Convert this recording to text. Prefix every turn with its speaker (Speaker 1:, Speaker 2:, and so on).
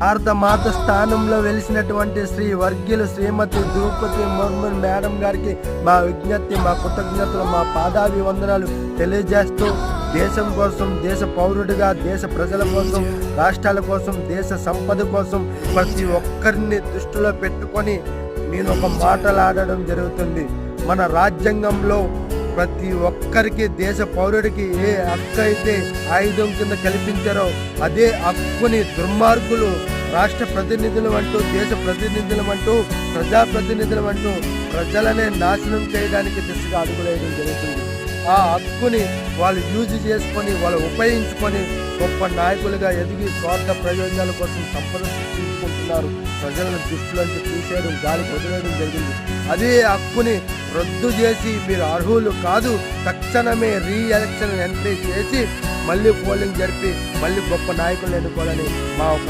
Speaker 1: భారతమాత స్థానంలో వెలిసినటువంటి శ్రీ వర్గీయులు శ్రీమతి ద్రౌపది ముర్ముర్ మేడం గారికి మా విజ్ఞప్తి మా కృతజ్ఞతలు మా పాదాభి వందనాలు తెలియజేస్తూ దేశం కోసం దేశ పౌరుడిగా దేశ ప్రజల కోసం రాష్ట్రాల కోసం దేశ సంపద కోసం ప్రతి ఒక్కరిని దృష్టిలో పెట్టుకొని నేను ఒక మాటలాడడం జరుగుతుంది. మన రాజ్యాంగంలో ప్రతి ఒక్కరికి దేశ పౌరుడికి ఏ హక్కు అయితే ఆయుధం కింద కల్పించారో అదే హక్కుని దుర్మార్గులు రాష్ట్ర ప్రతినిధులు అంటూ దేశ ప్రతినిధులు అంటూ ప్రజాప్రతినిధులు అంటూ ప్రజలనే నాశనం చేయడానికి దిశగా అడుగులేయడం జరుగుతుంది. ఆ హక్కుని వాళ్ళు యూజ్ చేసుకొని వాళ్ళు ఉపయోగించుకొని గొప్ప నాయకులుగా ఎదిగి స్వార్థ ప్రయోజనాల కోసం సంపద సృష్టించుకుంటున్నారు. ప్రజలను దృష్టిలోంచి తీసేయడం గాలి వదిలేయడం జరిగింది. అదే హక్కుని రద్దు చేసి మీరు అర్హులు కాదు తక్షణమే రీ ఎలక్షన్ ఎంట్రీ చేసి మళ్ళీ పోలింగ్ జరిపి మళ్ళీ గొప్ప నాయకులను ఎన్నుకోవాలని మా ఒక